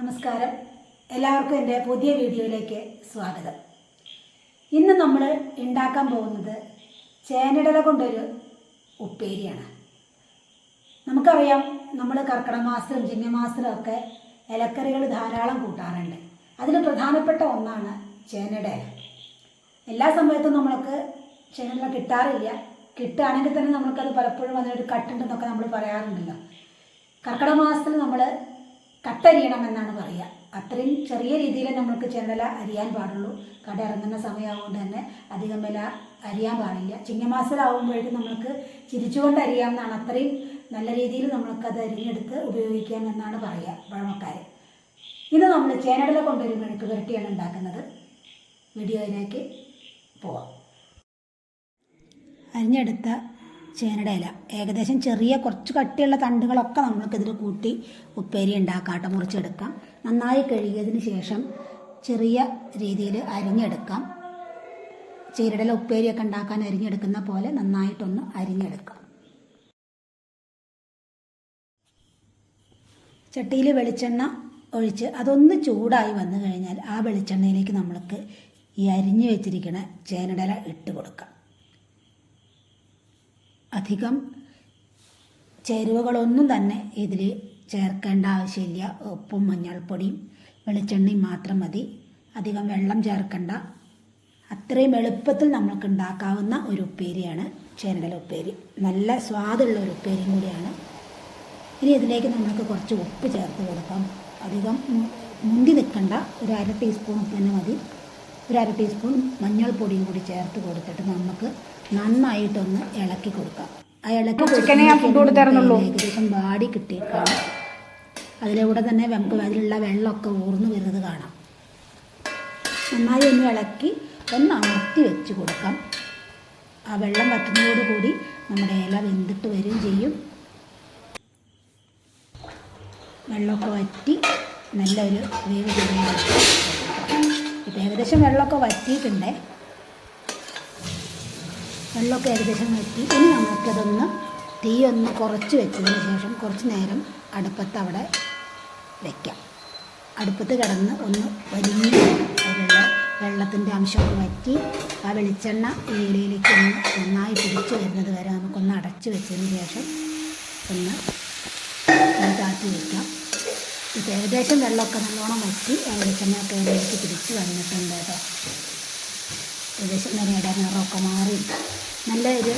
നമസ്കാരം. എല്ലാവർക്കും എന്റെ പുതിയ വീഡിയോയിലേക്ക് സ്വാഗതം. ഇന്ന് നമ്മൾ ഉണ്ടാക്കാൻ പോകുന്നത് ചേനടല കൊണ്ടൊരു ഉപ്പേരിയാണ്. നമുക്കറിയാം നമ്മൾ കർക്കിടക മാസത്തിലും ചിങ്ങമാസത്തിലും ഒക്കെ ഇലക്കറികൾ ധാരാളം കൂട്ടാറുണ്ട്. അതിൽ പ്രധാനപ്പെട്ട ഒന്നാണ് ചേനടല എല്ലാ സമയത്തും നമ്മൾക്ക് ചേനടല കിട്ടാറില്ല. കിട്ടുകയാണെങ്കിൽ തന്നെ നമ്മൾക്കത് പലപ്പോഴും അതിനൊരു കട്ടുണ്ടെന്നൊക്കെ നമ്മൾ പറയാറുണ്ടല്ലോ. കർക്കിടക മാസത്തിൽ നമ്മൾ കട്ടരിയണം എന്നാണ് പറയുക അത്രയും ചെറിയ രീതിയിൽ നമ്മൾക്ക് ചെന്നല അരിയാൻ പാടുള്ളൂ. കട ഇറങ്ങുന്ന സമയമാകൊണ്ട് തന്നെ അധികം വില അരിയാൻ പാടില്ല. ചിങ്ങമാസത്തിലാവുമ്പോഴേക്കും നമ്മൾക്ക് ചിരിച്ചുകൊണ്ട് അരിയാമെന്നാണ് അത്രയും നല്ല രീതിയിൽ നമ്മൾക്കത് അരിഞ്ഞെടുത്ത് ഉപയോഗിക്കാം എന്നാണ് പറയുക പഴമക്കാർ ഇത് നമ്മൾ ചേനടല കൊണ്ടൊരു മെഴുക്ക് പുരട്ടിയാണ് ഉണ്ടാക്കുന്നത്. വീഡിയോയിലേക്ക് പോവാം. അരിഞ്ഞെടുത്ത ചേനയുടെ ഇല. ഏകദേശം ചെറിയ കുറച്ച് കട്ടിയുള്ള തണ്ടുകളൊക്കെ നമ്മൾക്കിതിൽ കൂട്ടി ഉപ്പേരി ഉണ്ടാക്കാം കേട്ടോ മുറിച്ചെടുക്കാം. നന്നായി കഴുകിയതിന് ശേഷം ചെറിയ രീതിയിൽ അരിഞ്ഞെടുക്കാം. ചീരടല ഉപ്പേരിയൊക്കെ ഉണ്ടാക്കാൻ അരിഞ്ഞെടുക്കുന്ന പോലെ നന്നായിട്ടൊന്ന് അരിഞ്ഞെടുക്കാം. ചട്ടിയിൽ വെളിച്ചെണ്ണ ഒഴിച്ച് അതൊന്ന് ചൂടായി വന്നു കഴിഞ്ഞാൽ ആ വെളിച്ചെണ്ണയിലേക്ക് നമ്മൾക്ക് ഈ അരിഞ്ഞു വെച്ചിരിക്കുന്ന ചേനടല ഇട്ട് കൊടുക്കാം. അധികം ചേരുവകളൊന്നും തന്നെ ഇതിൽ ചേർക്കേണ്ട ആവശ്യമില്ല. ഉപ്പും മഞ്ഞൾപ്പൊടിയും വെളിച്ചെണ്ണയും മാത്രം മതി. അധികം വെള്ളം ചേർക്കണ്ട. അത്രയും എളുപ്പത്തിൽ നമുക്ക് ഉണ്ടാക്കാവുന്ന ഒരു ഉപ്പേരിയാണ് ചേനടല ഉപ്പേരി. നല്ല സ്വാദുള്ള ഒരു ഉപ്പേരിയും കൂടിയാണ്. ഇനി ഇതിലേക്ക് നമുക്ക് കുറച്ച് ഉപ്പ് ചേർത്ത് കൊടുക്കാം. അധികം മുന്തി നിൽക്കണ്ട. ഒരു അര ടീസ്പൂൺ ഉപ്പ് തന്നെ മതി. ഒരു അര ടീസ്പൂൺ മഞ്ഞൾപ്പൊടിയും കൂടി ചേർത്ത് കൊടുത്തിട്ട് നമുക്ക് നന്നായിട്ടൊന്ന് ഇളക്കി കൊടുക്കാം. ആ ഇളക്കി ചിക്കനെ ഞാൻ കൊടുത്തായിരുന്നുള്ളൂ. ഏകദേശം വാടി കിട്ടിയിട്ടാണ് അതിലൂടെ തന്നെ നമുക്ക് അതിലുള്ള വെള്ളമൊക്കെ ഊർന്നു വരുന്നത് കാണാം. നന്നായി ഒന്ന് ഇളക്കി ഒന്ന് അമർത്തി വെച്ച് കൊടുക്കാം. ആ വെള്ളം വറ്റുന്നതോടുകൂടി നമ്മുടെ ഇല വെന്തിട്ട് വരികയും ചെയ്യും. വെള്ളമൊക്കെ വറ്റി നല്ലൊരു വേവ് ചെയ്യുന്നത് ഇപ്പം ഏകദേശം വെള്ളമൊക്കെ വറ്റിയിട്ടുണ്ടേ. വെള്ളമൊക്കെ ഏകദേശം വറ്റി. ഇനി നമുക്കതൊന്ന് തീ ഒന്ന് കുറച്ച് വെച്ചതിന് ശേഷം കുറച്ച് നേരം അടുപ്പത്ത് അവിടെ വയ്ക്കാം അടുപ്പത്ത് കിടന്ന് ഒന്ന് വലിയ വെള്ളത്തിന്റെ അംശമൊക്കെ വറ്റി ആ വെളിച്ചെണ്ണ ഈ ഇലയിലേക്ക് ഒന്ന് നന്നായി പിടിച്ച് വരുന്നത് വരെ നമുക്കൊന്ന് അടച്ച് വെച്ചതിന് ശേഷം ഒന്ന് താത്തി വയ്ക്കാം ഇപ്പം ഏകദേശം വെള്ളമൊക്കെ നല്ലോണം വറ്റി ആ വെളിച്ചെണ്ണയൊക്കെ ഇലയിലേക്ക് പിടിച്ച് വന്നിട്ടുണ്ട് കേട്ടോ. ഏകദേശം നിറയുടെ നിറമൊക്കെ മാറി. നല്ല ഒരു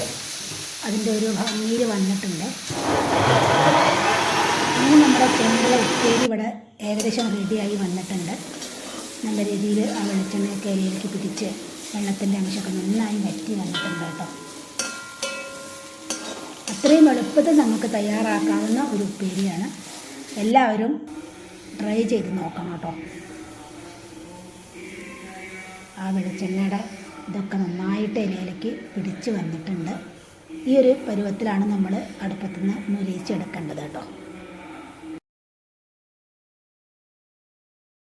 അതിന്റെ ഒരു ഭംഗിയിൽ വന്നിട്ടുണ്ട്. ഇനി നമ്മുടെ ചേമ്പല ഉപ്പേരി ഇവിടെ ഏകദേശം റെഡിയായി വന്നിട്ടുണ്ട്. നല്ല രീതിയിൽ ആ വെളിച്ചെണ്ണയൊക്കെ ഇലയിലേക്ക് പിടിച്ച് വെള്ളത്തിന്റെ അംശമൊക്കെ നന്നായി വറ്റി വന്നിട്ടുണ്ട് കേട്ടോ. അത്രയും എളുപ്പത്തിൽ നമുക്ക് തയ്യാറാക്കാവുന്ന ഒരു ഉപ്പേരിയാണ്. എല്ലാവരും ട്രൈ ചെയ്ത് നോക്കണം കേട്ടോ. ആ വെളിച്ചെണ്ണയുടെ ഇതൊക്കെ നന്നായിട്ട് ഇലയിലേക്ക് പിടിച്ച് വന്നിട്ടുണ്ട്. ഈ ഒരു പരുവത്തിലാണ് നമ്മൾ അടുപ്പത്തുനിന്ന് മുരിച്ചെടുക്കേണ്ടത് കേട്ടോ.